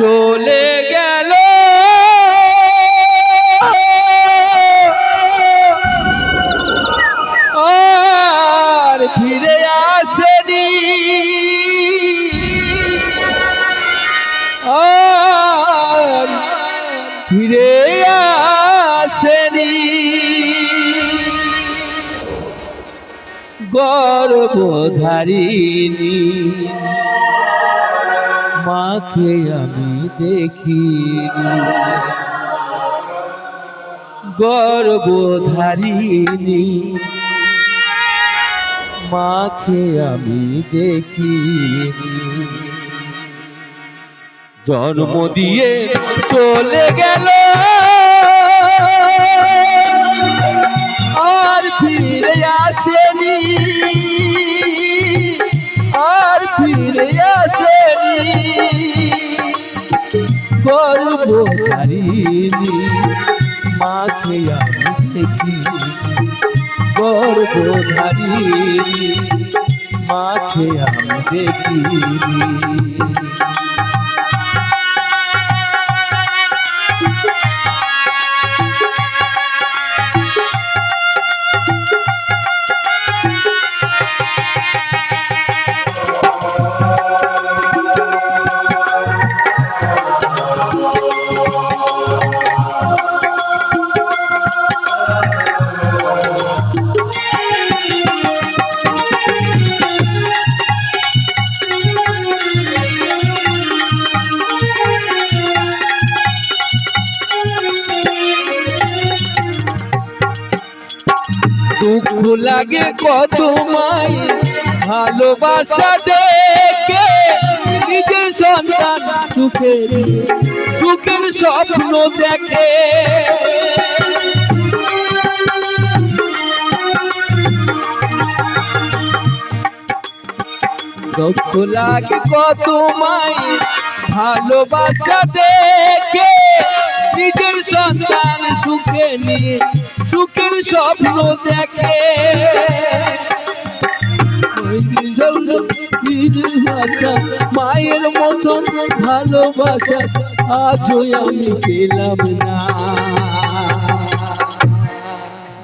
চলে গেল। আর ফিরে আসেনি। আর ফিরে আসেনি। গর্বধারিণী মাকে আমি দেখিনি। গর্বধারিণী মাকে আমি দেখিনি। জন্ম দিয়ে চলে গেল। আর ফিরে আসেনি। গর্বধারিণী মাকে আমি দেখি হারিনি মাকে আমি দেখি লাগে কত মাই ভালোবাসা দেখে নিজের সন্তান সুখের সুখের স্বপ্ন দেখে। দুঃখ লাগে কত মাই ভালোবাসা দেখে নিজের সন্তান সুখে নিয়ে সুখের স্বপ্ন দেখে। মায়ের মতন ভালোবাসা আজও আমি পেলাম না।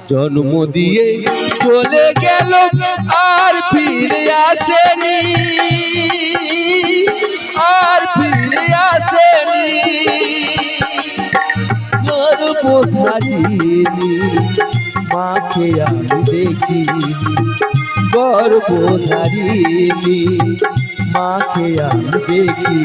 জন্ম দিয়ে চলে গেল আর ফিরে আসেনি। আর ফিরে আসেনি। গর্বধারিণী মাকে আমি দেখি গর্বধারিণী মাকে আমি দেখি।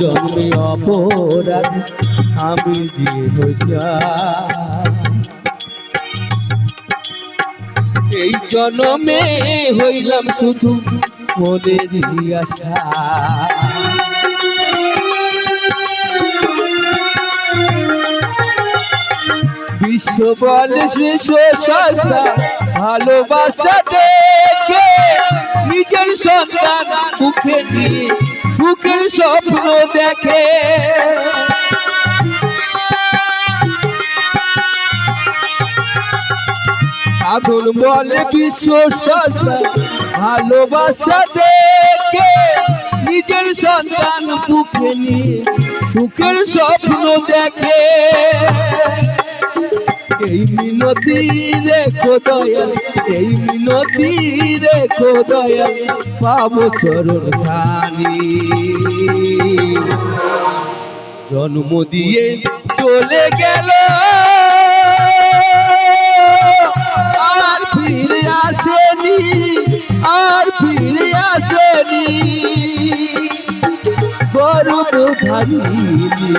জন্মে অপরাধ, আমি যে এই জন্মে হইলাম শুধু মনের আশা। বিশ্ব বল শিশু সস্তা, ভালোবাসা দেখে নিজের সন্তান মুখে নিয়ে, সুখের স্বপ্ন দেখে। আগুন বলে, বিশ্ব সস্তা, ভালোবাসা দেখে নিজের সন্তান বুকে নিয়ে, সুখের স্বপ্ন দেখে। এই মিনতি রেখো দয়াল, এই মিনতি রেখো দয়াল, পাবো চরণ খানি জন্ম দিয়ে চলে গেল ধারিনি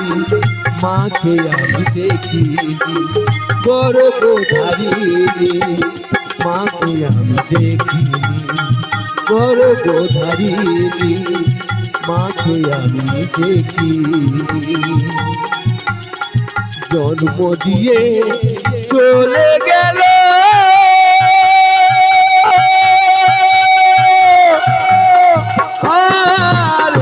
মাকে আমি দেখিনি গর্ব ধারিনি মাকে আমি দেখিনি গর্ব ধারিনি মাকে আমি দেখিনি। জন্ম দিয়ে চলে গেল। আর